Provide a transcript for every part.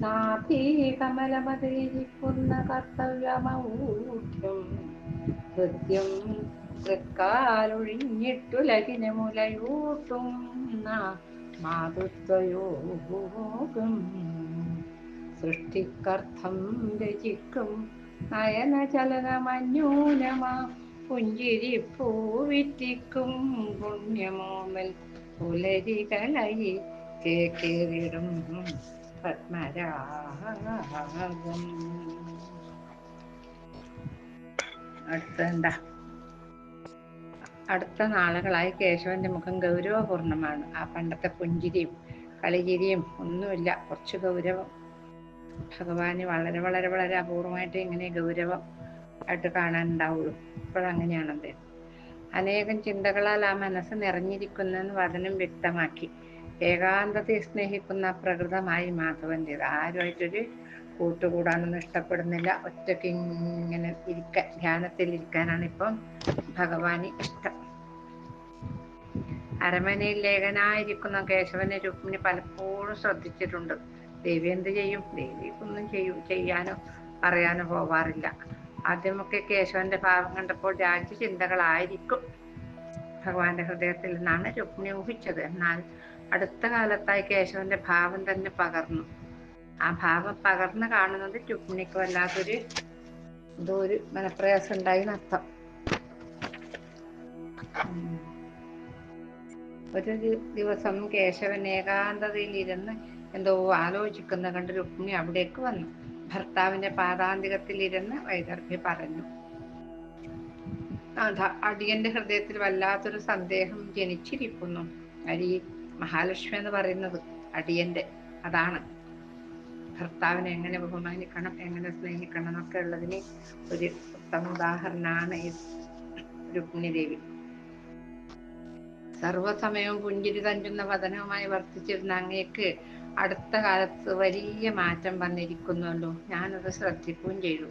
നാഭേ കമലമതിരിക്കുന്ന കർത്തവ്യമൗഢ്യം. ഹൃദ്യം തൃക്കാലൊഴിഞ്ഞിട്ടുലകിന് മുലയൂട്ടും മാതൃത്വയോഗം. സൃഷ്ടിക്കർത്ഥം രചിക്കും പുഞ്ചിരി പൂവിറ്റിക്കും പുണ്യമോമൽ പുലരികളയി കേറിടും പത്മരാഗം അടുത്ത എന്താ അടുത്ത നാളുകളായി കേശവന്റെ മുഖം ഗൗരവപൂർണമാണ്. ആ പണ്ടത്തെ പുഞ്ചിരിയും കളിചിരിയും ഒന്നുമില്ല. കുറച്ച് ഗൗരവം. ഭഗവാന് വളരെ വളരെ വളരെ അപൂർവമായിട്ട് ഇങ്ങനെ ഗൗരവം ആയിട്ട് കാണാനുണ്ടാവുള്ളൂ. ഇപ്പോഴങ്ങനെയാണ് അദ്ദേഹം അനേകം ചിന്തകളാൽ ആ മനസ്സ് നിറഞ്ഞിരിക്കുന്നെന്ന് വദനം വ്യക്തമാക്കി. ഏകാന്തത്തെ സ്നേഹിക്കുന്ന പ്രകൃതമായി മാധവന്റെത് ആരുമായിട്ടൊരു കൂട്ടുകൂടാനൊന്നും ഇഷ്ടപ്പെടുന്നില്ല. ഒറ്റയ്ക്ക് ഇങ്ങനെ ഇരിക്കാൻ ധ്യാനത്തിൽ ഇരിക്കാനാണ് ഇപ്പം ഭഗവാന് ഇഷ്ടം. അരമനയിൽ ലേഖനായിരിക്കുന്ന കേശവനെ രുക്മിണി പലപ്പോഴും ശ്രദ്ധിച്ചിട്ടുണ്ട്. ദേവി എന്ത് ചെയ്യും? ദേവിക്കൊന്നും ചെയ്യൂ ചെയ്യാനോ പറയാനോ പോവാറില്ല. ആദ്യമൊക്കെ കേശവന്റെ ഭാവം കണ്ടപ്പോൾ രാജ്യ ചിന്തകളായിരിക്കും ഭഗവാന്റെ ഹൃദയത്തിൽ നിന്നാണ് രുക്മിണി ഊഹിച്ചത്. എന്നാൽ അടുത്ത കാലത്തായി കേശവന്റെ ഭാവം തന്നെ പകർന്നു. ആ ഭാവം പകർന്നു കാണുന്നത് രുക്മിണിക്ക് വല്ലാത്തൊരു എന്തോ ഒരു മനപ്രയാസം ഉണ്ടായി നർത്ഥം ഒരു ദിവസം കേശവൻ ഏകാന്തതയിൽ ഇരുന്ന് എന്തോ ആലോചിക്കുന്ന കണ്ട് രുക്മിണി അവിടേക്ക് വന്നു. ഭർത്താവിന്റെ പാദാന്തികത്തിൽ ഇരുന്ന് വൈദർഭ്യ പറഞ്ഞു. അടിയന്റെ ഹൃദയത്തിൽ വല്ലാത്തൊരു സന്ദേഹം ജനിച്ചിരിക്കുന്നു. അരി മഹാലക്ഷ്മി എന്ന് പറയുന്നത് അടിയന്റെ അതാണ്. ഭർത്താവിനെ എങ്ങനെ ബഹുമാനിക്കണം എങ്ങനെ സ്നേഹിക്കണം എന്നൊക്കെ ഉള്ളതിന് ഒരു ഉത്തമ ഉദാഹരണമാണ് ഈ രുക്മിണി ദേവി സർവസമയവും പുഞ്ചിരി തഞ്ചുന്ന വതനവുമായി വർത്തിച്ചിരുന്ന അങ്ങേക്ക് അടുത്ത കാലത്ത് വലിയ മാറ്റം വന്നിരിക്കുന്നുണ്ടോ ഞാനത് ശ്രദ്ധിക്കുകയും ചെയ്തു.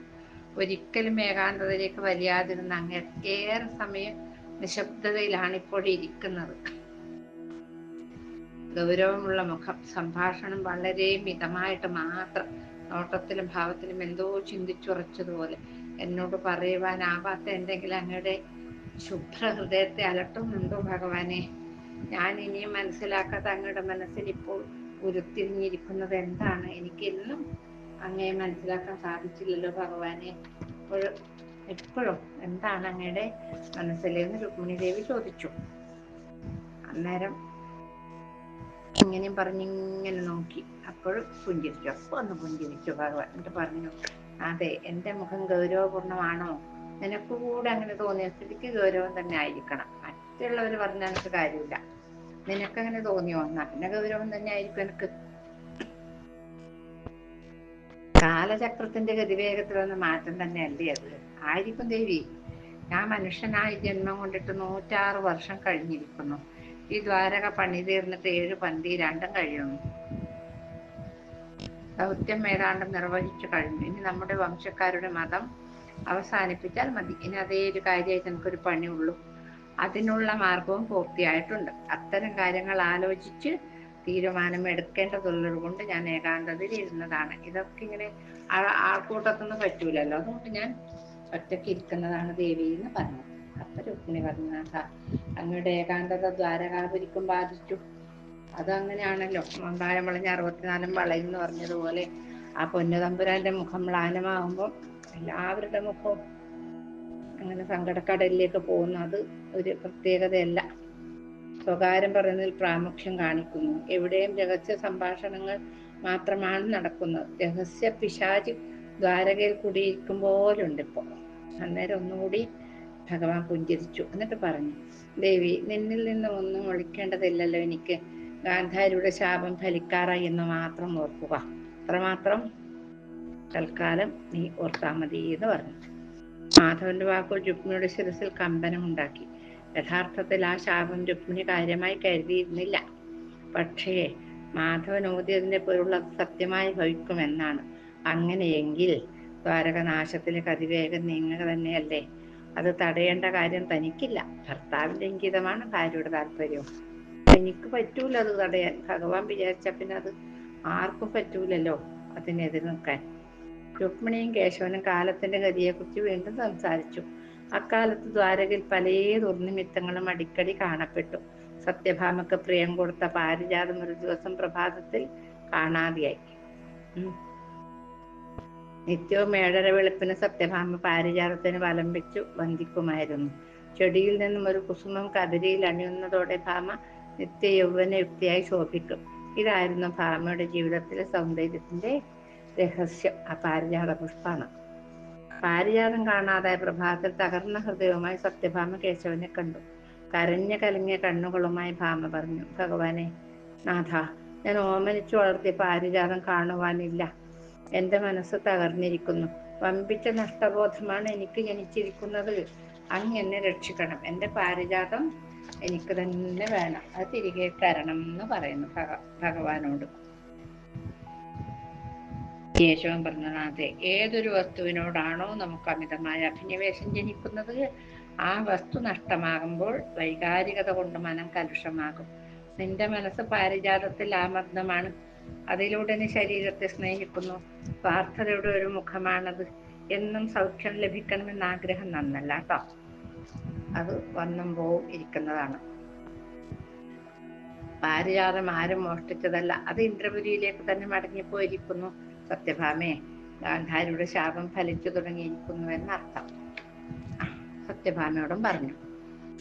ഒരിക്കലും ഏകാന്തതയിലേക്ക് വലിയാതിരുന്ന അങ്ങേ ഏറെ സമയം നിശബ്ദതയിലാണ് ഇപ്പോൾ ഇരിക്കുന്നത്. ഗൗരവമുള്ള മുഖം സംഭാഷണം വളരെ മിതമായിട്ട് മാത്രം നോട്ടത്തിലും ഭാവത്തിലും എന്തോ ചിന്തിച്ചുറച്ചതുപോലെ എന്നോട് പറയുവാനാവാത്ത എന്തെങ്കിലും അങ്ങയുടെ ശുഭ്ര ഹൃദയത്തെ അലട്ടുന്നുണ്ടോ ഭഗവാനെ? ഞാൻ ഇനിയും മനസ്സിലാക്കാത്ത അങ്ങയുടെ മനസ്സിൽ ഇപ്പോൾ ഉരുത്തിരിഞ്ഞിരിക്കുന്നത് എന്താണ്? എനിക്കെന്നും അങ്ങയെ മനസ്സിലാക്കാൻ സാധിച്ചില്ലല്ലോ ഭഗവാനെ. എപ്പോഴും എപ്പോഴും എന്താണ് അങ്ങയുടെ മനസ്സിലെന്ന് രുക്മിണി ദേവി ചോദിച്ചു. അന്നേരം ഇങ്ങനെയും പറഞ്ഞിങ്ങനെ നോക്കി. അപ്പോഴും പുഞ്ചിരിച്ചു അപ്പൊ ഒന്ന് പുഞ്ചിരിച്ചു ഭഗവാൻ എന്നിട്ട് പറഞ്ഞു അതെ എന്റെ മുഖം ഗൗരവപൂർണമാണോ? നിനക്ക് കൂടെ അങ്ങനെ തോന്നിയ സ്ഥിതിക്ക് ഗൗരവം തന്നെ ആയിരിക്കണം. മറ്റുള്ളവർ പറഞ്ഞ എനിക്ക് കാര്യമില്ല. നിനക്കങ്ങനെ തോന്നിയോ? എന്നാ പിന്നെ ഗൗരവം തന്നെ ആയിരിക്കും എനിക്ക്. കാലചക്രത്തിന്റെ ഗതിവേഗത്തിൽ വന്ന മാറ്റം തന്നെയല്ലേ അത്? ആയിരിക്കും ദേവി. ഞാൻ മനുഷ്യനായി ജന്മം കൊണ്ടിട്ട് നൂറ്റാറ് വർഷം കഴിഞ്ഞിരിക്കുന്നു. ഈ ദ്വാരക പണി തീർന്നിട്ട് ഏഴ് പന്തി രണ്ടും കഴിയുന്നു. ദൗത്യം ഏതാണ്ട് നിർവഹിച്ചു കഴിഞ്ഞു. ഇനി നമ്മുടെ വംശക്കാരുടെ മതം അവസാനിപ്പിച്ചാൽ മതി. ഇനി അതേ ഒരു കാര്യമായിട്ട് നമുക്കൊരു പണി പണിയുള്ളൂ അതിനുള്ള മാർഗവും പൂർത്തിയായിട്ടുണ്ട്. അത്തരം കാര്യങ്ങൾ ആലോചിച്ച് തീരുമാനം എടുക്കേണ്ടതുള്ളത് കൊണ്ട് ഞാൻ ഏകാന്തതയിൽ ഇരുന്നതാണ്. ഇതൊക്കെ ഇങ്ങനെ ആൾക്കൂട്ടത്തൊന്നും പറ്റൂലല്ലോ. അതുകൊണ്ട് ഞാൻ ഒറ്റയ്ക്ക് ഇരിക്കുന്നതാണ് ദേവി എന്ന് പറഞ്ഞു അപ്പൊ രുക്മിണി പറഞ്ഞു "ആഹാ, അങ്ങയുടെ ഏകാന്തത ദ്വാരകാപുരിക്കും ബാധിച്ചു. അങ്ങനെയാണല്ലോ മന്ദാരം വളഞ്ഞ അറുപത്തിനാലും വളയും എന്ന് പറഞ്ഞതുപോലെ ആ പൊന്നുതമ്പുരാന്റെ മുഖം മ്ലാനമാകുമ്പോൾ എല്ലാവരുടെ മുഖവും അങ്ങനെ സങ്കടക്കടലിലേക്ക് പോകുന്നു. അത് ഒരു പ്രത്യേകതയല്ല. സ്വകാര്യം പറയുന്നതിൽ പ്രാമുഖ്യം കാണിക്കുന്നു. എവിടെയും രഹസ്യ സംഭാഷണങ്ങൾ മാത്രമാണ് നടക്കുന്നത്. രഹസ്യ പിശാചി ദ്വാരകയിൽ കൂടിയിരിക്കും പോലുണ്ട് ഇപ്പോൾ. അന്നേരം ഒന്നുകൂടി ഭഗവാൻ പുഞ്ചിരിച്ചു എന്നിട്ട് പറഞ്ഞു ദേവി നിന്നിൽ നിന്നും ഒന്നും ഒളിക്കേണ്ടതില്ലല്ലോ എനിക്ക്. ഗാന്ധാരിയുടെ ശാപം ഫലിക്കാറായി എന്ന് മാത്രം ഓർക്കുക. അത്രമാത്രം തൽക്കാലം നീ ഓർത്താ മതി എന്ന് പറഞ്ഞു. മാധവന്റെ വാക്കുകൾ രുക്മിണിയുടെ ശിരസിൽ കമ്പനമുണ്ടാക്കി. യഥാർത്ഥത്തിൽ ആ ശാപം രുക്മിണി കാര്യമായി കരുതിയിരുന്നില്ല. പക്ഷേ മാധവൻ ഓതിയതിന്റെ പോലുള്ള സത്യമായി ഭവിക്കുമെന്നാണ്. അങ്ങനെയെങ്കിൽ ദ്വാരകനാശത്തിലേക്ക് അതിവേഗം നീങ്ങുക തന്നെയല്ലേ? അത് തടയേണ്ട കാര്യം തനിക്കില്ല. ഭർത്താവിന്റെ ഇംഗിതമാണ് ഭാര്യയുടെ താല്പര്യവും. എനിക്ക് പറ്റൂല അത് തടയാൻ. ഭഗവാൻ വിചാരിച്ച പിന്നെ അത് ആർക്കും പറ്റൂലല്ലോ അതിനെതിരെ നിൽക്കാൻ രുക്മിണിയും കേശവനും കാലത്തിന്റെ ഗതിയെ കുറിച്ച് വീണ്ടും സംസാരിച്ചു. അക്കാലത്ത് ദ്വാരകയിൽ പല ദുർനിമിത്തങ്ങളും അടിക്കടി കാണപ്പെട്ടു. സത്യഭാമക്ക് പ്രിയം കൊടുത്ത പാരിജാതം ഒരു ദിവസം പ്രഭാതത്തിൽ കാണാതെയായി. നിത്യവും ഏഴര വെളുപ്പിന് സത്യഭാമ പാരിജാതത്തിന് വലം വെച്ചു വന്ദിക്കുമായിരുന്നു. ചെടിയിൽ നിന്നും ഒരു കുസുമം കതിരിയിൽ അണിയുന്നതോടെ ഭാമ നിത്യ യൗവനയുക്തിയായി ശോഭിക്കും. ഇതായിരുന്നു ഭാമയുടെ ജീവിതത്തിലെ സൗന്ദര്യത്തിന്റെ രഹസ്യം ആ പാരിജാത പുഷ്പാണ്. പാരിജാതം കാണാതായ പ്രഭാതത്തിൽ തകർന്ന ഹൃദയവുമായി സത്യഭാമ കേശവനെ കണ്ടു. കരഞ്ഞ കലങ്ങിയ കണ്ണുകളുമായി ഭാമ പറഞ്ഞു ഭഗവാനെ നാഥ ഞാൻ ഓമനിച്ചു വളർത്തിയ പാരിജാതം കാണുവാനില്ല. എന്റെ മനസ്സ് തകർന്നിരിക്കുന്നു. വമ്പിച്ച നഷ്ടബോധമാണ് എനിക്ക് ജനിച്ചിരിക്കുന്നത്. അങ്ങ് എന്നെ രക്ഷിക്കണം. എന്റെ പാരിജാതം എനിക്ക് തന്നെ വേണം. അത് തിരികെ തരണം എന്ന് പറയുന്നു ഭഗ ഭഗവാനോട്. കേശവൻ പറഞ്ഞതാതെ ഏതൊരു വസ്തുവിനോടാണോ നമുക്ക് അമിതമായ അഭിനിവേശം ജനിക്കുന്നത്? ആ വസ്തു നഷ്ടമാകുമ്പോൾ വൈകാരികത കൊണ്ട് മനം കലുഷമാകും. നിന്റെ മനസ്സ് പാരിജാതത്തിൽ ആമഗ്നമാണ് അതിലൂടെ നീ ശരീരത്തെ സ്നേഹിക്കുന്നു. സ്വാർത്ഥതയുടെ ഒരു മുഖമാണത്. എന്നും സൗഖ്യം ലഭിക്കണമെന്ന ആഗ്രഹം നന്നല്ല കേട്ടോ അത് വന്നും പോവും ഇരിക്കുന്നതാണ്. പാരിജാതം ആരും മോഷ്ടിച്ചതല്ല. അത് ഇന്ദ്രപുരിയിലേക്ക് തന്നെ മടങ്ങിപ്പോയിരിക്കുന്നു. സത്യഭാമേ ഗാന്ധാരിയുടെ ശാപം ഫലിച്ചു തുടങ്ങിയിരിക്കുന്നു എന്നർത്ഥം. സത്യഭാമയോടും പറഞ്ഞു.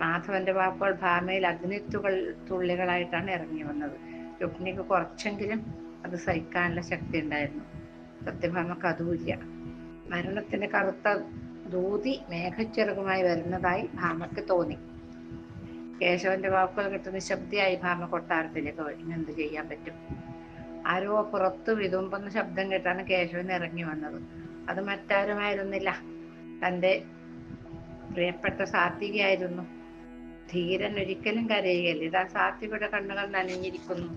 മാധവന്റെ വാക്കുകൾ ഭാമയിൽ അഗ്നിത്തുകൾ തുള്ളികളായിട്ടാണ് ഇറങ്ങി വന്നത്. രുക്മിണിക്ക് കുറച്ചെങ്കിലും അത് സഹിക്കാനുള്ള ശക്തി ഉണ്ടായിരുന്നു. സത്യഭാമക്ക് അതുമില്ല. മരണത്തിന്റെ കറുത്ത ദൂതി മേഘച്ചെറുകുമായി വരുന്നതായി ഭാമക്ക് തോന്നി. കേശവന്റെ വാക്കുകൾ കിട്ടുന്ന നിശബ്ദയായി ഭാമ കൊട്ടാരത്തിലേക്ക് വഴി. എന്ത് ചെയ്യാൻ പറ്റും? ആരോ പുറത്ത് വിതുമ്പുന്ന ശബ്ദം കേട്ടാണ് കേശവൻ ഇറങ്ങി വന്നത്. അത് മറ്റാരുമായിരുന്നില്ല. തന്റെ പ്രിയപ്പെട്ട സാത്വികയായിരുന്നു. ധീരൻ ഒരിക്കലും കരയുകയില്ല. ഇതാ സാത്വികയുടെ കണ്ണുകൾ നനഞ്ഞിരിക്കുന്നു.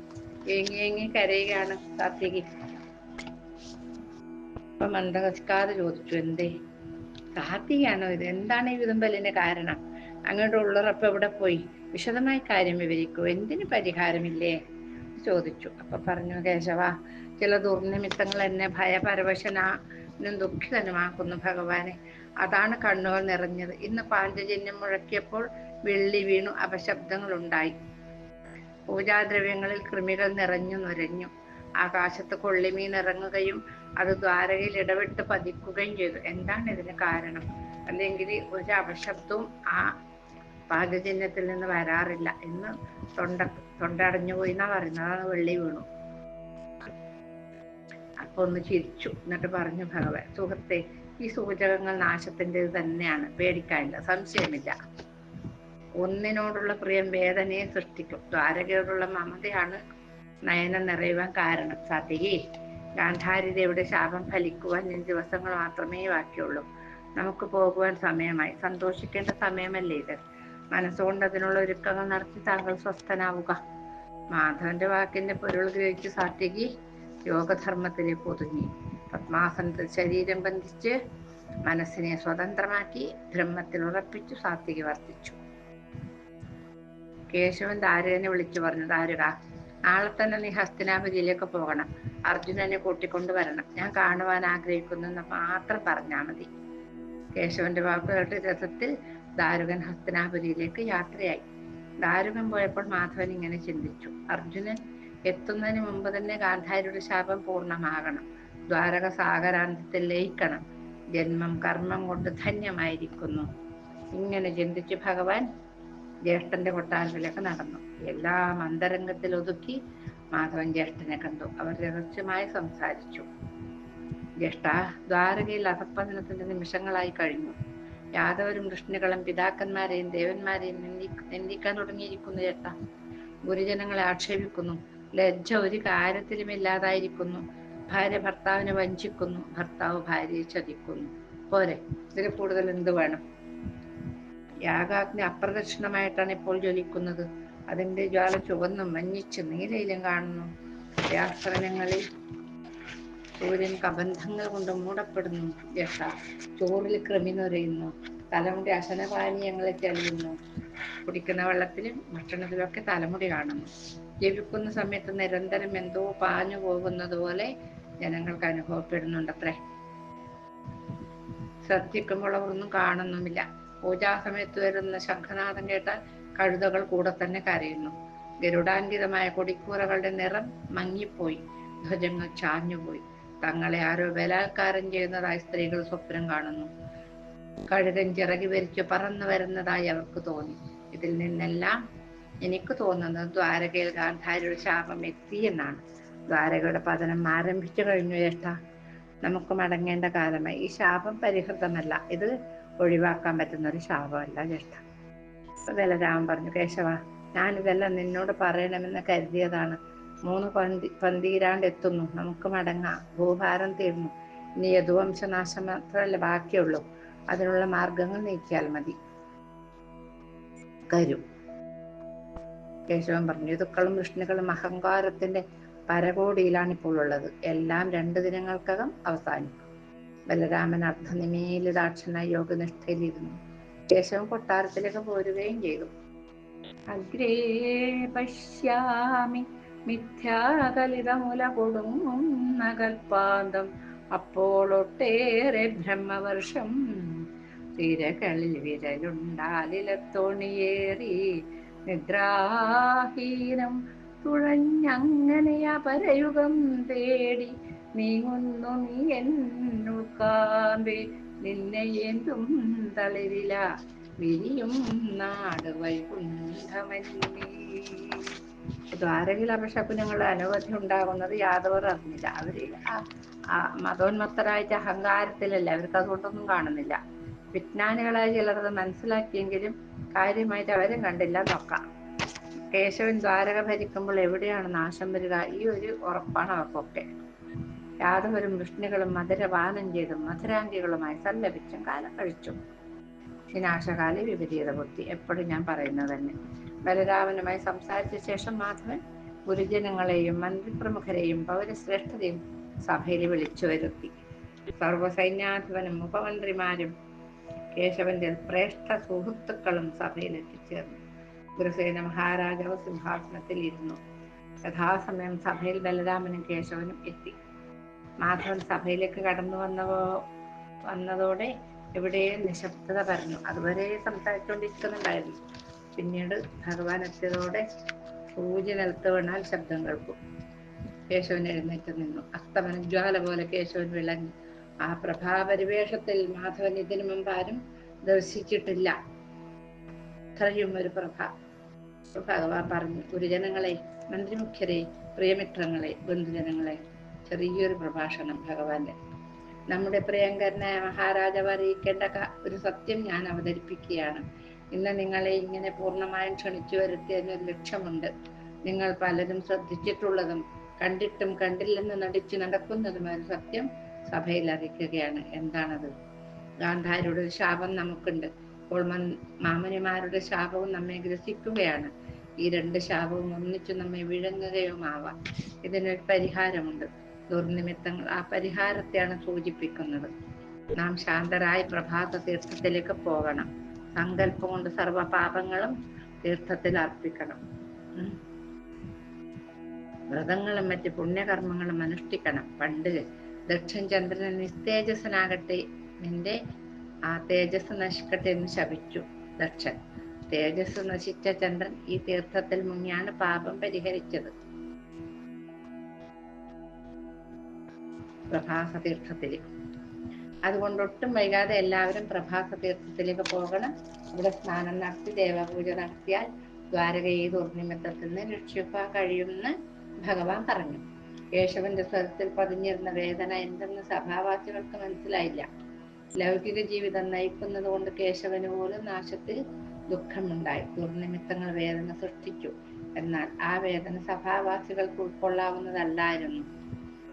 ഏങ്ങി ഏങ്ങി കരയുകയാണ് സാത്വികി അപ്പൊ മന്ദഹസ്കാതെ ചോദിച്ചു എന്തേ? സാത്വികയാണോ ഇത്? എന്താണ് ഈ വിതുമ്പലിന് കാരണം? അങ്ങോട്ട് ഉള്ളറപ്പ് എവിടെ പോയി? വിശദമായി കാര്യം വിവരിക്കൂ. എന്തിന് പരിഹാരമില്ലേ? ചോദിച്ചു. അപ്പൊ പറഞ്ഞു കേശവ ചില ദുർനിമിത്തങ്ങൾ എന്നെ ഭയപരവശനാനും ദുഃഖിതനുമാക്കുന്നു ഭഗവാനെ. അതാണ് കണ്ണുകൾ നിറഞ്ഞത്. ഇന്ന് പാഞ്ചജന്യം മുഴക്കിയപ്പോൾ വെള്ളി വീണു അപശബ്ദങ്ങൾ ഉണ്ടായി പൂജാദ്രവ്യങ്ങളിൽ കൃമികൾ നിറഞ്ഞു നുരഞ്ഞു. ആകാശത്ത് കൊള്ളിമീൻ ഇറങ്ങുകയും അത് ദ്വാരകയിൽ ഇടപെട്ട് പതിക്കുകയും ചെയ്തു. എന്താണ് ഇതിന് കാരണം? അല്ലെങ്കിൽ ഒരു അപശബ്ദവും ആ പാചചിഹ്നത്തിൽ നിന്ന് വരാറില്ല എന്ന് തൊണ്ട തൊണ്ടടഞ്ഞു പോയി എന്നാ പറയുന്നത്. വെള്ളി വീണു. അപ്പൊ ഒന്ന് ചിരിച്ചു. എന്നിട്ട് പറഞ്ഞു ഭഗവാൻ സുഹൃത്തെ ഈ സൂചകങ്ങൾ നാശത്തിന്റെത് തന്നെയാണ്. പേടിക്കാനില്ല. സംശയമില്ല. ഒന്നിനോടുള്ള പ്രിയം വേദനയെ സൃഷ്ടിക്കും. ദ്വാരകയോടുള്ള മമതയാണ് നയനം നിറയുവാൻ കാരണം. സതി ഗാന്ധാരിതയുടെ ശാപം ഫലിക്കുവാൻ അഞ്ച് ദിവസങ്ങൾ മാത്രമേ ബാക്കിയുള്ളൂ. നമുക്ക് പോകുവാൻ സമയമായി. സന്തോഷിക്കേണ്ട സമയമല്ലേ ഇത്? മനസ്സുകൊണ്ട് അതിനുള്ള ഒരുക്കങ്ങൾ നടത്തി താങ്കൾ സ്വസ്ഥനാവുക. മാധവന്റെ വാക്കിന്റെ പൊരുൾ ഗ്രഹിച്ച് സാത്യകി യോഗധർമ്മത്തിലെ പൊതുങ്ങി പത്മാസനത്തിൽ ശരീരം ബന്ധിച്ച് മനസ്സിനെ സ്വതന്ത്രമാക്കി ബ്രഹ്മത്തിൽ ഉറപ്പിച്ചു സാത്യകി വർത്തിച്ചു. കേശവൻ ദാരുകനെ വിളിച്ചു പറഞ്ഞു ദാരുക നാളെ തന്നെ നീ ഹസ്തിനാപുരിയിലേക്ക് പോകണം. അർജുനനെ കൂട്ടിക്കൊണ്ടു വരണം. ഞാൻ കാണുവാൻ ആഗ്രഹിക്കുന്നു എന്ന് മാത്രം പറഞ്ഞാൽ മതി. കേശവന്റെ വാക്കുകേട്ട് രഥത്തിൽ ദാരുകൻ ഹസ്തനാപുരിയിലേക്ക് യാത്രയായി. ദാരുകൻ പോയപ്പോൾ മാധവൻ ഇങ്ങനെ ചിന്തിച്ചു. അർജുനൻ എത്തുന്നതിന് മുമ്പ് തന്നെ ഗാന്ധാരിയുടെ ശാപം പൂർണമാകണം. ദ്വാരക സാഗരാന്തത്തിൽ ലയിക്കണം. ജന്മം കർമ്മം കൊണ്ട് ധന്യമായിരിക്കുന്നു. ഇങ്ങനെ ചിന്തിച്ച് ഭഗവാൻ ജ്യേഷ്ഠന്റെ കൊട്ടാരത്തിലൊക്കെ നടന്നു. എല്ലാ അന്തരംഗത്തിൽ ഒതുക്കി മാധവൻ ജ്യേഷ്ഠനെ കണ്ടു. അവർ രഹസ്യമായി സംസാരിച്ചു. ജ്യേഷ്ഠ ദ്വാരകയിൽ അധപ്പതനത്തിന്റെ നിമിഷങ്ങളായി കഴിഞ്ഞു. യാദവരും കൃഷ്ണികളും പിതാക്കന്മാരെയും ദേവന്മാരെയും നിന്ദി നിന്ദിക്കാൻ തുടങ്ങിയിരിക്കുന്നു ചേട്ട ഗുരുജനങ്ങളെ ആക്ഷേപിക്കുന്നു. ലജ്ജ ഒരു കാര്യത്തിലും ഇല്ലാതായിരിക്കുന്നു. ഭാര്യ ഭർത്താവിനെ വഞ്ചിക്കുന്നു. ഭർത്താവ് ഭാര്യയെ ചതിക്കുന്നു. പോരെ ഇതിൽ കൂടുതൽ എന്ത് വേണം? യാഗാഗ്നി അപ്രദക്ഷിണമായിട്ടാണ് ഇപ്പോൾ ജ്വലിക്കുന്നത്. അതിന്റെ ജ്വാല ചുവന്നും മഞ്ഞിച്ച് നീലയിലും കാണുന്നു. വ്യാസവനങ്ങളിൽ സൂര്യൻ കബന്ധങ്ങൾ കൊണ്ട് മൂടപ്പെടുന്നു. ജഷ ചോറിൽ ക്രമിനുരയുന്നു തലമുടി അശനപാനീയങ്ങളെ തെളിയുന്നു. കുടിക്കുന്ന വെള്ളത്തിലും ഭക്ഷണത്തിലൊക്കെ തലമുടി കാണുന്നു. ജപിക്കുന്ന സമയത്ത് നിരന്തരം എന്തോ പാഞ്ഞു പോകുന്നത് പോലെ ജനങ്ങൾക്ക് അനുഭവപ്പെടുന്നുണ്ടത്രേ. ശ്രദ്ധിക്കുമ്പോൾ അവരൊന്നും കാണുന്നുമില്ല. പൂജാസമയത്ത് വരുന്ന ശംഖനാഥം കേട്ട കഴുതകൾ കൂടെ തന്നെ കരയുന്നു. ഗരുഡാൻകിതമായ കൊടിക്കൂറകളുടെ നിറം മങ്ങിപ്പോയി. ധ്വജങ്ങൾ ചാഞ്ഞുപോയി. തങ്ങളെ ആരോ ബലാത്കാരം ചെയ്യുന്നതായി സ്ത്രീകൾ സ്വപ്നം കാണുന്നു. കഴുകൻ ചിറകി വരിച്ചു പറന്നു വരുന്നതായി അവർക്ക് തോന്നി. ഇതിൽ നിന്നെല്ലാം എനിക്ക് തോന്നുന്നത് ദ്വാരകയിൽ ഗാന്ധാരിയുടെ ശാപം എത്തി എന്നാണ്. ദ്വാരകയുടെ പതനം ആരംഭിച്ചു കഴിഞ്ഞു ചേട്ടാ നമുക്ക് മടങ്ങേണ്ട കാലമായി. ഈ ശാപം പരിഹൃതമല്ല. ഇത് ഒഴിവാക്കാൻ പറ്റുന്ന ഒരു ശാപമല്ല ജ്യേഷ്ഠ. ബലരാമൻ പറഞ്ഞു കേശവ ഞാനിതെല്ലാം നിന്നോട് പറയണമെന്ന് കരുതിയതാണ്. മൂന്ന് പന്തി പന്തീരാണ്ട് എത്തുന്നു. നമുക്ക് മടങ്ങാം. ഭൂഭാരം തീർന്നു. ഇനി യദുവംശനാശം മാത്രമല്ല ബാക്കിയുള്ളൂ. അതിനുള്ള മാർഗങ്ങൾ നീക്കിയാൽ മതി. കരു. കേശവൻ പറഞ്ഞു ഋതുക്കളും വിഷ്ണുക്കളും അഹങ്കാരത്തിന്റെ പരകോടിയിലാണ് ഇപ്പോൾ ഉള്ളത്. എല്ലാം രണ്ടു ദിനങ്ങൾക്കകം അവസാനിക്കും. ബലരാമൻ അർദ്ധനിമീലിതാക്ഷനായി യോഗനിഷ്ഠയിലിരുന്നു. ശേഷം കൊട്ടാരത്തിലേക്ക് പോരുകയും ചെയ്തു. അഗ്രേ പശ്യാമി മിഥ്യാകലിതമുല കൊടുങ്ങുന്ന കൽപ്പാന്തം അപ്പോൾ ഒട്ടേറെ ബ്രഹ്മവർഷം തിരകളിൽ വിരലുണ്ടാലിലത്തോണിയേറി നിദ്രാഹീനം തുഴഞ്ഞങ്ങനെ പരയുഗം തേടി നീങ്ങുന്നു നീ എന്നു എന്നുൾക്കാമ്പേ നിന്നെ എന്തും തളരില. വിരിയും നാട് വൈകുണ്ഠമന്യേ ദ്വാരകിൽ അപശകുനങ്ങൾ അനവധി ഉണ്ടാകുന്നത് യാദവർ അറിഞ്ഞില്ല. അവർ മതോന്മത്തരായിട്ട് അഹങ്കാരത്തിലല്ല? അവർക്ക് അതുകൊണ്ടൊന്നും കാണുന്നില്ല. വിജ്ഞാനികളായ ചിലരത് മനസ്സിലാക്കിയെങ്കിലും കാര്യമായിട്ട് അവരും കണ്ടില്ല. നോക്കാം. കേശവൻ ദ്വാരക ഭരിക്കുമ്പോൾ എവിടെയാണ് നാശം വരിക? ഈ ഒരു ഉറപ്പാണ് അവർക്കൊക്കെ. യാദവരും വിഷ്ണുകളും മധുരപാനം ചെയ്തും മധുരാംഗികളുമായി സല്ലപിച്ചും കാലം കഴിച്ചു. വിനാശകാലി വിപരീത ബുദ്ധി എപ്പോഴും ഞാൻ പറയുന്നത് തന്നെ. ബലരാമനുമായി സംസാരിച്ച ശേഷം മാധവൻ ഗുരുജനങ്ങളെയും മന്ത്രിപ്രമുഖരെയും പൗരശ്രേഷ്ഠതയും സഭയിൽ വിളിച്ചു വരുത്തി. സർവസൈന്യാധിപനും ഉപമന്ത്രിമാരും കേശവന്റെ ശ്രേഷ്ഠ സുഹൃത്തുക്കളും സഭയിൽ എത്തിച്ചേർന്നു. ഗുരുസേന മഹാരാജാവ് സിംഹാസനത്തിൽ ഇരുന്നു. യഥാസമയം സഭയിൽ ബലരാമനും കേശവനും എത്തി. മാധവൻ സഭയിലേക്ക് കടന്നു വന്നവോ വന്നതോടെ ഇവിടെ നിശബ്ദത പറഞ്ഞു അതുവരെ സംസാരിച്ചുകൊണ്ടിരിക്കുന്നുണ്ടായിരുന്നു പിന്നീട് ഭഗവാൻ എത്തിയതോടെ പൂജ നിലത്ത് വീണാൽ ശബ്ദം കേൾക്കും. കേശവൻ എഴുന്നേറ്റ് നിന്നു. അസ്തമനജ്വാല പോലെ കേശവൻ വിളഞ്ഞു. ആ പ്രഭാപരിവേഷത്തിൽ മാധവൻ ഇതിനു മുമ്പ് ആരും ദർശിച്ചിട്ടില്ല. അത്രയും ഒരു പ്രഭ. ഭഗവാൻ പറഞ്ഞു ഗുരുജനങ്ങളെ മന്ത്രിമുഖ്യരെ പ്രിയമിത്രങ്ങളെ ബന്ധുജനങ്ങളെ ചെറിയൊരു പ്രഭാഷണം ഭഗവാന്റെ. നമ്മുടെ പ്രിയങ്കരനായ മഹാരാജാവ് അറിയിക്കേണ്ട ഒരു സത്യം ഞാൻ അവതരിപ്പിക്കുകയാണ്. ഇന്ന് നിങ്ങളെ ഇങ്ങനെ പൂർണമായും ക്ഷണിച്ചു വരുത്തിയതിന് ഒരു ലക്ഷ്യമുണ്ട്. നിങ്ങൾ പലരും ശ്രദ്ധിച്ചിട്ടുള്ളതും കണ്ടിട്ടും കണ്ടില്ലെന്ന് നടിച്ചു നടക്കുന്നതുമായ സത്യം സഭയിൽ അറിയിക്കുകയാണ്. എന്താണത്? ഗാന്ധാരിയുടെ ശാപം നമുക്കുണ്ട്. ഇപ്പോൾ മൻ- മാമനിമാരുടെ ശാപവും നമ്മെ ഗ്രസിക്കുകയാണ്. ഈ രണ്ട് ശാപവും ഒന്നിച്ചു നമ്മെ വിഴുങ്ങുകയുമാവാം. ഇതിനൊരു പരിഹാരമുണ്ട്. ദുർനിമിത്തങ്ങൾ. ആ പരിഹാരത്തെയാണ് സൂചിപ്പിക്കുന്നത്. നാം ശാന്തരായി പ്രഭാത തീർത്ഥത്തിലേക്ക് പോകണം. സങ്കല്പം കൊണ്ട് സർവ പാപങ്ങളും തീർത്ഥത്തിൽ അർപ്പിക്കണം. വ്രതങ്ങളും മറ്റ് പുണ്യകർമ്മങ്ങളും അനുഷ്ഠിക്കണം. പണ്ട് ദക്ഷൻ ചന്ദ്രൻ നിസ്തേജസ്സനാകട്ടെ നിന്റെ ആ തേജസ് നശിക്കട്ടെ എന്ന് ശപിച്ചു ദക്ഷൻ. തേജസ് നശിച്ച ചന്ദ്രൻ ഈ തീർത്ഥത്തിൽ മുങ്ങിയാണ് പാപം പരിഹരിച്ചത്. പ്രഭാസ തീർത്ഥത്തിൽ അതുകൊണ്ട് ഒട്ടും വൈകാതെ എല്ലാവരും പ്രഭാസ തീർത്ഥത്തിലേക്ക് പോകണം. ഇവിടെ സ്നാനം നടത്തി ദേവപൂജ നടത്തിയാൽ ദ്വാരകയെ ദുർനിമിത്തത്തിൽ നിന്ന് രക്ഷിക്കാൻ കഴിയുമെന്ന് ഭഗവാൻ പറഞ്ഞു. കേശവന്റെ സ്വരത്തിൽ പതിഞ്ഞിരുന്ന വേദന എന്തെന്ന് സഭാവാസികൾക്ക് മനസ്സിലായില്ല. ലൗകിക ജീവിതം നയിക്കുന്നത് കൊണ്ട് കേശവന് പോലും നാശത്തിൽ ദുഃഖമുണ്ടായി. ദുർനിമിത്തങ്ങൾ വേദന സൃഷ്ടിച്ചു. എന്നാൽ ആ വേദന സഭാവാസികൾക്ക് ഉൾക്കൊള്ളാവുന്നതല്ലായിരുന്നു.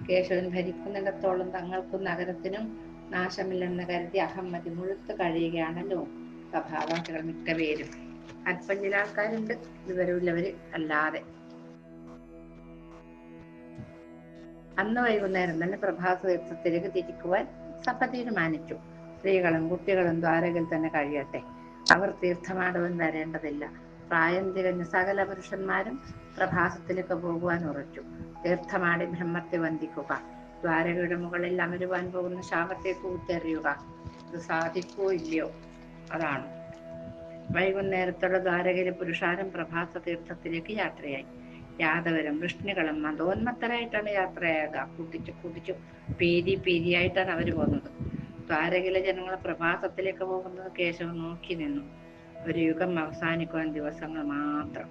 കേശവൻ ഭരിക്കുന്നിടത്തോളം തങ്ങൾക്കും നഗരത്തിനും നാശമില്ലെന്ന് കരുതി അഹമ്മതി മുഴുത്ത് കഴിയുകയാണല്ലോ സഭാവാസികൾ മിക്ക പേരും അല്പം ചില ആൾക്കാരുണ്ട് അല്ലാതെ. അന്ന് വൈകുന്നേരം തന്നെ പ്രഭാത തീർത്ഥത്തിലേക്ക് തിരിക്കുവാൻ സഭ തീരുമാനിച്ചു. സ്ത്രീകളും കുട്ടികളും ദ്വാരകയിൽ തന്നെ കഴിയട്ടെ. അവർ തീർത്ഥമാടവും വരേണ്ടതില്ല. പ്രായം തികഞ്ഞ സകല പുരുഷന്മാരും പ്രഭാസത്തിലേക്ക് പോകുവാൻ ഉറച്ചു. തീർത്ഥമാടി ബ്രഹ്മത്തെ വന്ദിക്കുക. ദ്വാരകയുടെ മുകളിൽ അമരുവാൻ പോകുന്ന ശാപത്തെ കൂത്തെറിയുക ഇത് സാധിക്കോ ഇല്ലയോ? അതാണ്. വൈകുന്നേരത്തോടെ ദ്വാരകയിലെ പുരുഷാരം പ്രഭാസ തീർത്ഥത്തിലേക്ക് യാത്രയായി. യാദവരും വൃഷ്ണികളും മതോന്മത്തരായിട്ടാണ് യാത്രയാകുക. കൂട്ടിച്ചു കൂട്ടിച്ചു പീരി പീരിയായിട്ടാണ് അവർ പോകുന്നത്. ദ്വാരകയിലെ ജനങ്ങൾ പ്രഭാസത്തിലേക്ക് പോകുന്നത് കേശവൻ നോക്കി നിന്നു. ഒരു യുഗം അവസാനിക്കുവാൻ ദിവസങ്ങൾ മാത്രം.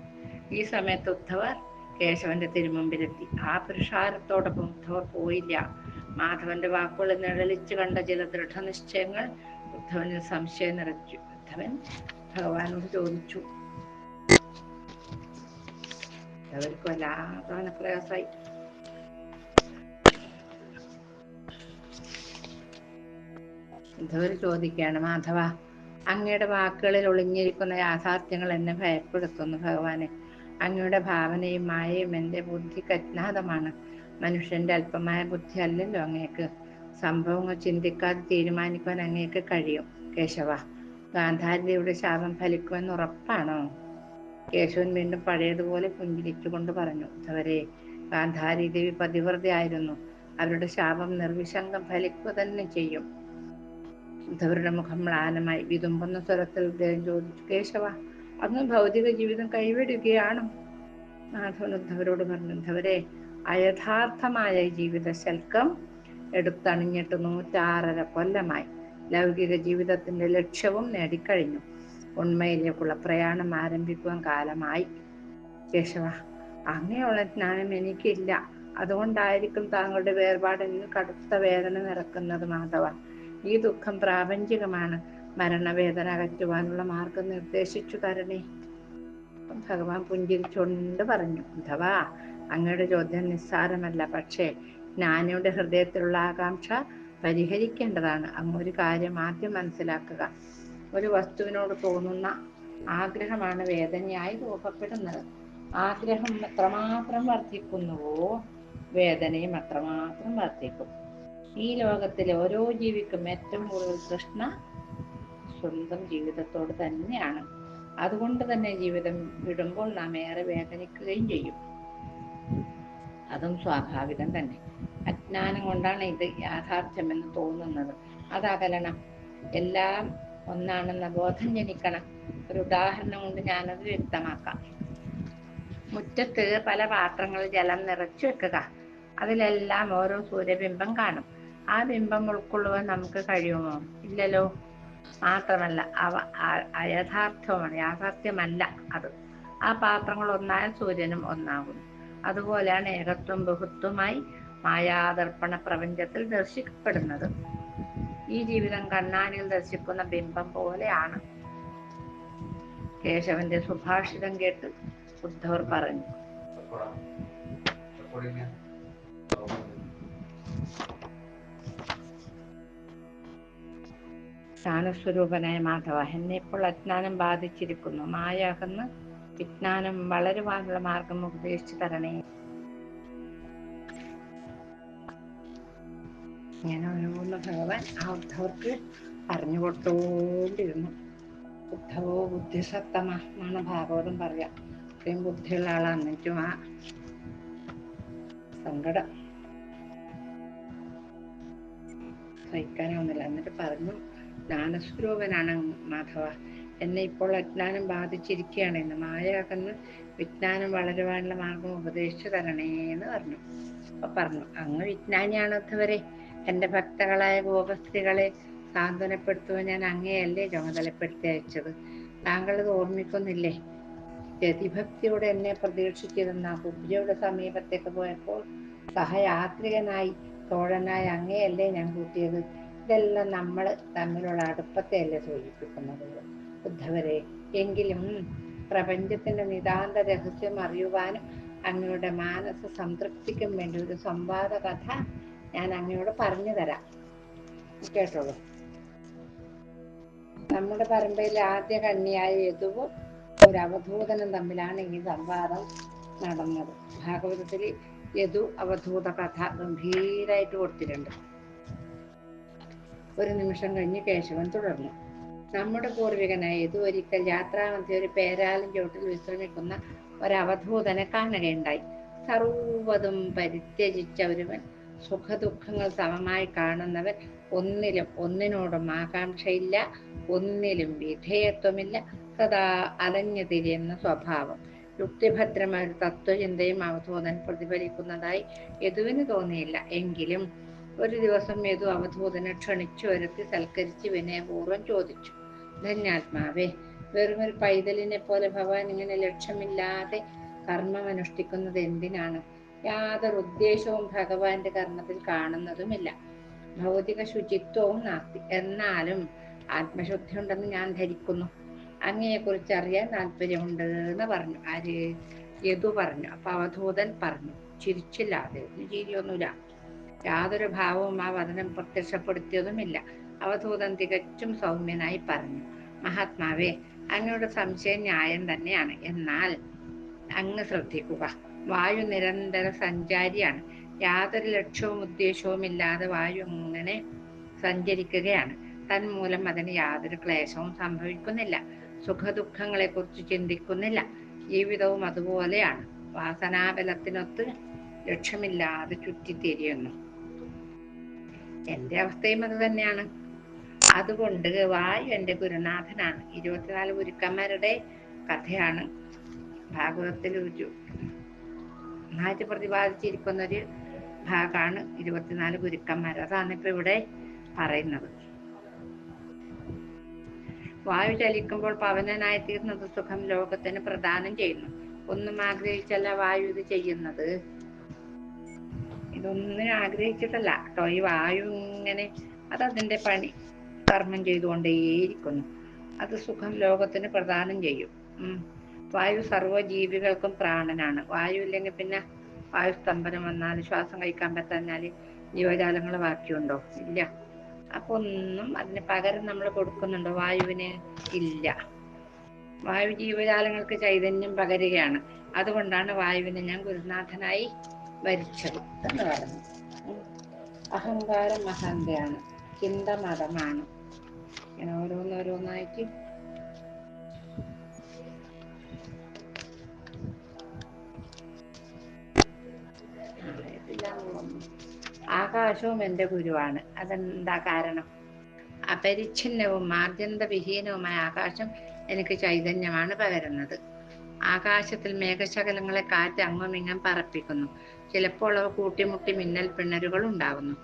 ഈ സമയത്ത് ഉദ്ധവർ കേശവന്റെ തിരുമുമ്പിലെത്തി. ആ പുരുഷാരത്തോടൊപ്പം ഉദ്ധവർ പോയില്ല. മാധവന്റെ വാക്കുകളിൽ നിഴലിച്ചു കണ്ട ചില ദൃഢനിശ്ചയങ്ങൾ ഉദ്ധവനിൽ സംശയം നിറച്ചു. ഉദ്ധവൻ ഭഗവാനോട് ചോദിച്ചു. അവർക്ക് വല്ലാതെ പ്രയാസായി ഉദ്ധവർ ചോദിക്കുകയാണ് മാധവ അങ്ങയുടെ വാക്കുകളിൽ ഒളിഞ്ഞിരിക്കുന്ന യാഥാർത്ഥ്യങ്ങൾ എന്നെ ഭയപ്പെടുത്തുന്നു ഭഗവാനെ. അങ്ങയുടെ ഭാവനയും മായയും എന്റെ ബുദ്ധിക്ക് അജ്ഞാതമാണ് മനുഷ്യന്റെ അല്പമായ ബുദ്ധി അല്ലല്ലോ അങ്ങേക്ക്. സംഭവങ്ങൾ ചിന്തിക്കാതെ തീരുമാനിക്കുവാൻ അങ്ങേക്ക് കഴിയും. കേശവ ഗാന്ധാരിയുടെ ശാപം ഫലിക്കുമെന്ന് ഉറപ്പാണോ? കേശവൻ വീണ്ടും പഴയതുപോലെ പുഞ്ചിരിച്ചുകൊണ്ട് പറഞ്ഞു അവരെ ഗാന്ധാരി ദേവി പതിവ്രതയായിരുന്നു അവരുടെ ശാപം നിർവിശങ്കം ഫലിക്കുക തന്നെ ചെയ്യും. ഉദ്ധവരുടെ മുഖം മ്ലാനമായി വിതുമ്പുന്ന സ്വരത്തിൽ ചോദിച്ചു കേശവ അങ്ങ് ഭൗതിക ജീവിതം കൈവിടുകയാണ്. മാധവൻ ഉദ്ധവരോട് പറഞ്ഞു ഉദ്ധവരെ അയഥാർത്ഥമായ ജീവിത ശൽക്കം എടുത്തണിഞ്ഞിട്ട് നൂറ്റാറര കൊല്ലമായി. ലൗകിക ജീവിതത്തിന്റെ ലക്ഷ്യവും നേടിക്കഴിഞ്ഞു. ഉണ്മയിലേക്കുള്ള പ്രയാണം ആരംഭിക്കുവാൻ കാലമായി. കേശവ അങ്ങനെയുള്ള ജ്ഞാനം എനിക്കില്ല. അതുകൊണ്ടായിരിക്കും താങ്കളുടെ വേർപാട് എന്നിൽ കടുത്ത വേദന നിറക്കുന്നത് മാധവ. ഈ ദുഃഖം പ്രാപഞ്ചികമാണ്. മരണവേദന അകറ്റുവാനുള്ള മാർഗം നിർദ്ദേശിച്ചു തരണേ. ഭഗവാൻ പുഞ്ചിരിച്ചുകൊണ്ട് പറഞ്ഞു അഥവാ അങ്ങയുടെ ചോദ്യം നിസ്സാരമല്ല പക്ഷേ ജ്ഞാനിയുടെ ഹൃദയത്തിലുള്ള ആകാംക്ഷ പരിഹരിക്കേണ്ടതാണ്. അങ്ങ് ഒരു കാര്യം ആദ്യം മനസ്സിലാക്കുക. ഒരു വസ്തുവിനോട് തോന്നുന്ന ആഗ്രഹമാണ് വേദനയായി രൂപപ്പെടുന്നത്. ആഗ്രഹം എത്രമാത്രം വർദ്ധിക്കുന്നുവോ വേദനയും അത്രമാത്രം വർദ്ധിക്കും. ഈ ലോകത്തിലെ ഓരോ ജീവിക്കും ഏറ്റവും കൂടുതൽ തൃഷ്ണ സ്വന്തം ജീവിതത്തോട് തന്നെയാണ്. അതുകൊണ്ട് തന്നെ ജീവിതം വിടുമ്പോൾ നാം ഏറെ വേദനിക്കുകയും ചെയ്യും. അതും സ്വാഭാവികം തന്നെ. അജ്ഞാനം കൊണ്ടാണ് ഇത് യാഥാർത്ഥ്യമെന്ന് തോന്നുന്നത്. അതകലണം. എല്ലാം ഒന്നാണെന്ന ബോധം ജനിക്കണം. ഒരു ഉദാഹരണം കൊണ്ട് ഞാനത് വ്യക്തമാക്കാം. മുറ്റത്ത് പല പാത്രങ്ങളിൽ ജലം നിറച്ചു വെക്കുക. അതിലെല്ലാം ഓരോ സൂര്യബിംബം കാണും. ആ ബിംബം ഉൾക്കൊള്ളുവാൻ നമുക്ക് കഴിയുമോ? ഇല്ലല്ലോ. മാത്രമല്ല അവ അയഥാർത്ഥവുമാണ് യാഥാർത്ഥ്യമല്ല അത്. ആ പാത്രങ്ങൾ ഒന്നായ സൂര്യനും ഒന്നാകുന്നു. അതുപോലെയാണ് ഏകത്വം ബഹുത്വമായി മായാദർപ്പണ പ്രപഞ്ചത്തിൽ ദർശിക്കപ്പെടുന്നത്. ഈ ജീവിതം കണ്ണാടിയിൽ ദർശിക്കുന്ന ബിംബം പോലെയാണ്. കേശവന്റെ സുഭാഷിതം കേട്ട് ഉദ്ധവർ പറഞ്ഞു. ജ്ഞാനസ്വരൂപനായ മാധവ. എന്നെ ഇപ്പോൾ അജ്ഞാനം ബാധിച്ചിരിക്കുന്നു. മായ അകന്ന് വിജ്ഞാനം വളരുവാനുള്ള മാർഗം ഉപദേശിച്ചു തരണേ. ഇങ്ങനെ ഓരോന്ന് ഭഗവാൻ ആ ഉദ്ധവർക്ക് പറഞ്ഞു കൊടുത്തോണ്ടിരുന്നു. ഉദ്ധവോ ബുദ്ധിസത്തമ ഭാഗവതം പറയാ. ഇത്രയും ബുദ്ധിയുള്ള ആളാണ് എന്നിട്ടും ആ സങ്കടം. സഹിക്കാനാവുന്നില്ല എന്നിട്ട് പറഞ്ഞു ജ്ഞാനസ്വരൂപനാണ് മാധവ. എന്നെ ഇപ്പോൾ അജ്ഞാനം ബാധിച്ചിരിക്കുകയാണ്. എന്ന് മായാകുന്ന വിജ്ഞാനം വളരുവാനുള്ള മാർഗം ഉപദേശിച്ചു തരണേ എന്ന് പറഞ്ഞു. അപ്പൊ പറഞ്ഞു അങ്ങ് വിജ്ഞാനിയാണ് ഇതുവരെ എന്റെ ഭക്തകളായ ഗോപസ്ത്രീകളെ സാന്ത്വനപ്പെടുത്തുവാൻ ഞാൻ അങ്ങേയല്ലേ ചുമതലപ്പെടുത്തി അയച്ചത്. താങ്കൾ ഇത് ഓർമ്മിക്കുന്നില്ലേ? രതിഭക്തിയോടെ എന്നെ പ്രതീക്ഷിച്ചിരുന്ന കുബ്ജയുടെ സമീപത്തേക്ക് പോയപ്പോൾ സഹയാത്രികനായി തോഴനായി അങ്ങേയല്ലേ ഞാൻ കൂട്ടിയത്. ഇതെല്ലാം നമ്മൾ തമ്മിലുള്ള അടുപ്പത്തെയല്ലേ സൂചിപ്പിക്കുന്നത്? ബുദ്ധവരെ എങ്കിലും പ്രപഞ്ചത്തിന്റെ നിതാന്ത രഹസ്യം അറിയുവാനും അങ്ങയുടെ മാനസ സംതൃപ്തിക്കും വേണ്ടി ഒരു സംവാദ കഥ ഞാൻ അങ്ങയോട് പറഞ്ഞു തരാം കേട്ടോളൂ. നമ്മുടെ പരമ്പരയിലെ ആദ്യ കണ്ണിയായ യദുവും ഒരു അവധൂതനും തമ്മിലാണ് ഈ സംവാദം നടന്നത്. ഭാഗവതത്തിൽ യദു അവധൂത കഥ ഗംഭീരായിട്ട് കൊടുത്തിട്ടുണ്ട്. ഒരു നിമിഷം കഴിഞ്ഞ് കേശവൻ തുടർന്നു. നമ്മുടെ പൂർവികനായ യദു ഒരിക്കൽ യാത്രാമധ്യ ഒരു പേരാലും ചോട്ടിൽ വിശ്രമിക്കുന്ന ഒരവധൂതനെ കാണുകയുണ്ടായി. സർവതും പരിത്യജിച്ച ഒരുവൻ സുഖദുഃഖങ്ങൾ സമമായി കാണുന്നവൻ ഒന്നിലും ഒന്നിനോടും ആകാംക്ഷയില്ല ഒന്നിലും വിധേയത്വമില്ല സദാ അലഞ്ഞു തിരിയുന്ന സ്വഭാവം. യുക്തിഭദ്രമായ ഒരു തത്വചിന്തയും അവധൂതൻ പ്രതിഫലിക്കുന്നതായി യദുവിന് തോന്നിയില്ല. എങ്കിലും ഒരു ദിവസം യദു അവധൂതനെ ക്ഷണിച്ചു വരുത്തി സൽക്കരിച്ച് വിനയപൂർവം ചോദിച്ചു. ധന്യാത്മാവേ വെറും ഒരു പൈതലിനെ പോലെ ഭഗവാൻ ഇങ്ങനെ ലക്ഷ്യമില്ലാതെ കർമ്മം അനുഷ്ഠിക്കുന്നത് എന്തിനാണ്? യാതൊരു ഉദ്ദേശവും ഭഗവാന്റെ കർമ്മത്തിൽ കാണുന്നതുമില്ല. ഭൗതിക ശുചിത്വവും നാസ്തി. എന്നാലും ആത്മശുദ്ധി ഉണ്ടെന്ന് ഞാൻ ധരിക്കുന്നു. അങ്ങയെ കുറിച്ച് അറിയാൻ താല്പര്യമുണ്ട് എന്ന് പറഞ്ഞു. ആര്? യദു പറഞ്ഞു. അപ്പൊ അവധൂതൻ പറഞ്ഞു. ചിരിച്ചില്ലാതെ. ചിരിയൊന്നുമില്ല. യാതൊരു ഭാവവും ആ വചനം പ്രത്യക്ഷപ്പെടുത്തിയതുമില്ല. അവധൂതൻ തികച്ചും സൗമ്യനായി പറഞ്ഞു. മഹാത്മാവേ അങ്ങയുടെ സംശയം ന്യായം തന്നെയാണ്. എന്നാൽ അങ്ങ് ശ്രദ്ധിക്കുക. വായു നിരന്തര സഞ്ചാരിയാണ്. യാതൊരു ലക്ഷ്യവും ഉദ്ദേശവും ഇല്ലാതെ വായു അങ്ങനെ സഞ്ചരിക്കുകയാണ്. തന്മൂലം അതിന് യാതൊരു ക്ലേശവും സംഭവിക്കുന്നില്ല. സുഖദുഃഖങ്ങളെ കുറിച്ച് ചിന്തിക്കുന്നില്ല. ജീവിതവും അതുപോലെയാണ്. വാസനാബലത്തിനൊത്ത് ലക്ഷ്യമില്ലാതെ ചുറ്റിത്തിരിയുന്നു. എന്റെ അവസ്ഥയും അത് തന്നെയാണ്. അതുകൊണ്ട് വായു എന്റെ ഗുരുനാഥനാണ്. ഇരുപത്തിനാല് ഗുരുക്കന്മാരുടെ കഥയാണ് ഭാഗവതത്തിൽ ഒരു നന്നായിട്ട് പ്രതിപാദിച്ചിരിക്കുന്ന ഒരു ഭാഗമാണ് ഇരുപത്തിനാല് ഗുരുക്കന്മാർ. അതാണ് ഇപ്പൊ ഇവിടെ പറയുന്നത്. വായു ചലിക്കുമ്പോൾ പവനനായി തീർന്നത് സുഖം ലോകത്തിന് പ്രദാനം ചെയ്യുന്നു. ഒന്നും ആഗ്രഹിച്ചല്ല വായു ഇത് ചെയ്യുന്നത്. ഇതൊന്നും ആഗ്രഹിച്ചിട്ടല്ല. കേട്ടോ ഈ വായു ഇങ്ങനെ അത് അതിന്റെ പണി കർമ്മം ചെയ്തുകൊണ്ടേയിരിക്കുന്നു. അത് സുഖം ലോകത്തിന് പ്രദാനം ചെയ്യും. വായു സർവ ജീവികൾക്കും പ്രാണനാണ്. വായു ഇല്ലെങ്കിൽ പിന്നെ വായു സ്തംഭനം വന്നാൽ ശ്വാസം കഴിക്കാൻ പറ്റാഞ്ഞാൽ ജീവജാലങ്ങൾ ബാക്കിയുണ്ടോ? ഇല്ല. അപ്പൊ ഒന്നും അതിന് പകരം നമ്മൾ കൊടുക്കുന്നുണ്ടോ? വായുവിന് ഇല്ല. വായു ജീവജാലങ്ങൾക്ക് ചൈതന്യം പകരുകയാണ്. അതുകൊണ്ടാണ് വായുവിനെ ഞാൻ ഗുരുനാഥനായി വരിച്ചത് എന്ന് പറഞ്ഞു. അഹങ്കാരം അഹന്തയാണ് ചിന്ത മതമാണ്. ഇങ്ങനെ ഓരോന്നോരോന്നായിട്ട് ആകാശവും എന്റെ ഗുരുവാണ്. അതെന്താ കാരണം? അപരിച്ഛിന്നവും മാർജന്തവിഹീനവുമായ ആകാശം എനിക്ക് ചൈതന്യമാണ് പകരുന്നത്. ആകാശത്തിൽ മേഘശകലങ്ങളെ കാറ്റ് അങ്ങും ഇങ്ങും പറപ്പിക്കുന്നു. ചിലപ്പോൾ അവ കൂട്ടിമുട്ടി മിന്നൽ പിണരുകൾ ഉണ്ടാകുന്നു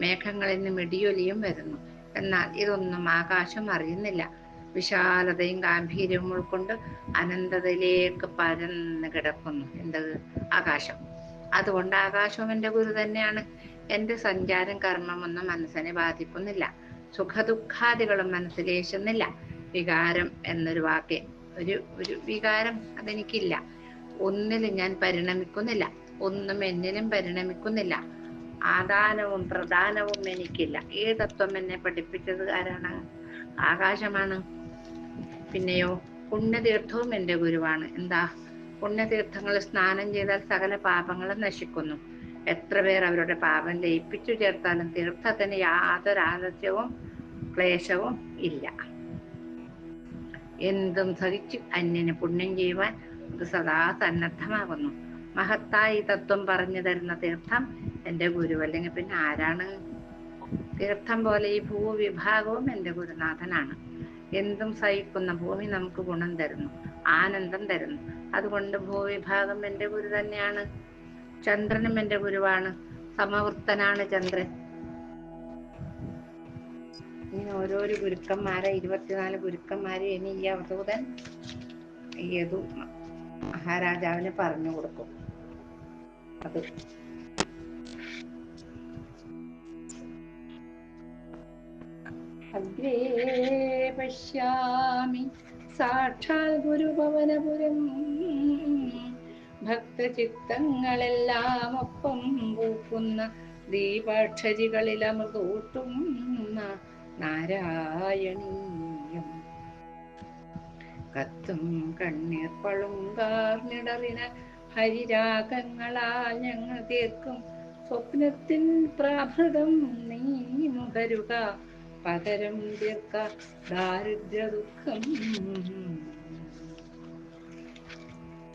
മേഘങ്ങളിൽ നിന്ന് മിടിയൊലിയും വരുന്നു. എന്നാൽ ഇതൊന്നും ആകാശം അറിയുന്നില്ല. വിശാലതയും ഗാംഭീര്യവും ഉൾക്കൊണ്ട് അനന്തതയിലേക്ക് പരന്ന് കിടക്കുന്നു. എന്ത്? ആകാശം. അതുകൊണ്ട് ആകാശവും എന്റെ ഗുരു തന്നെയാണ്. എന്റെ സഞ്ചാരം കർമ്മമൊന്നും മനസ്സിനെ ബാധിക്കുന്നില്ല. സുഖദുഃഖാദികളും മനസ്സിലേശുന്നില്ല വികാരം എന്നൊരു വാക്ക് ഒരു ഒരു വികാരം അതെനിക്കില്ല. ഒന്നിലും ഞാൻ പരിണമിക്കുന്നില്ല. ഒന്നും എന്നിലും പരിണമിക്കുന്നില്ല. ആദാനവും പ്രധാനവും എനിക്കില്ല. ഈ തത്വം എന്നെ പഠിപ്പിച്ചത് ആരാണ്? ആകാശമാണ്. പിന്നെയോ പുണ്യതീർത്ഥവും എന്റെ ഗുരുവാണ്. എന്താ? പുണ്യതീർത്ഥങ്ങൾ സ്നാനം ചെയ്താൽ സകല പാപങ്ങളും നശിക്കുന്നു. എത്ര പേർ അവരുടെ പാപം ലയിപ്പിച്ചു ചേർത്താലും തീർത്ഥത്തിന് യാതൊരു ആലസ്യവും ക്ലേശവും ഇല്ല. എന്തും സഹിച്ച് അന്യന് പുണ്യം ചെയ്യുവാൻ അത് സദാ സന്നദ്ധമാകുന്നു. മഹത്തായി തത്വം പറഞ്ഞു തരുന്ന തീർത്ഥം എന്റെ ഗുരു അല്ലെങ്കിൽ പിന്നെ ആരാണ് തീർത്ഥം പോലെ ഈ ഭൂവിഭാഗവും എന്റെ ഗുരുനാഥനാണ്. എന്തും സഹിക്കുന്ന ഭൂമി നമുക്ക് ഗുണം തരുന്നു ആനന്ദം തരുന്നു. അതുകൊണ്ട് ഭൂവിഭാഗം എന്റെ ഗുരു തന്നെയാണ് ചന്ദ്രനും എന്റെ ഗുരുവാണ് സമവൃത്തനാണ് ചന്ദ്രൻ. ഇങ്ങനെ ഓരോരോ ഗുരുക്കന്മാരെ ഇരുപത്തിനാല് ഗുരുക്കന്മാരെ ഇനി ഈ അവധൂതൻ ഏതു മഹാരാജാവിന് പറഞ്ഞു കൊടുക്കും. അഗ്രേ പശ്യാമി സാക്ഷാൽ ഗുരുഭവനപുരം. ഭക്തചിത്തങ്ങളെല്ലാം ഒപ്പം പൂക്കുന്ന ദീപാക്ഷരികളിൽ അമൃതൂട്ടുന്ന നാരായണീയം. കത്തും കണ്ണീർ പളുങ്കാർന്നിടറിന ഹരിരാഗങ്ങളാൽ ഞങ്ങൾ തീർക്കും. സ്വപ്നത്തിൻ പ്രാഭൃതം നീ മുകരുക പകരം തീർക്ക. ദാരിദ്ര്യ ദുഃഖം.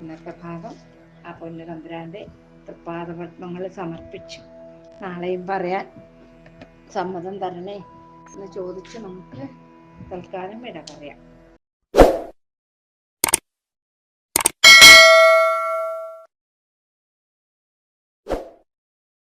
ഇന്നത്തെ ഭാഗം ആ പൊന്നുതമ്പുരാന്റെ തൃപ്പാദപത്മങ്ങൾ സമർപ്പിച്ചു. നാളെയും പറയാൻ സമ്മതം തരണേ എന്ന് ചോദിച്ച് നമുക്ക് തൽക്കാലം വിട പറയാം.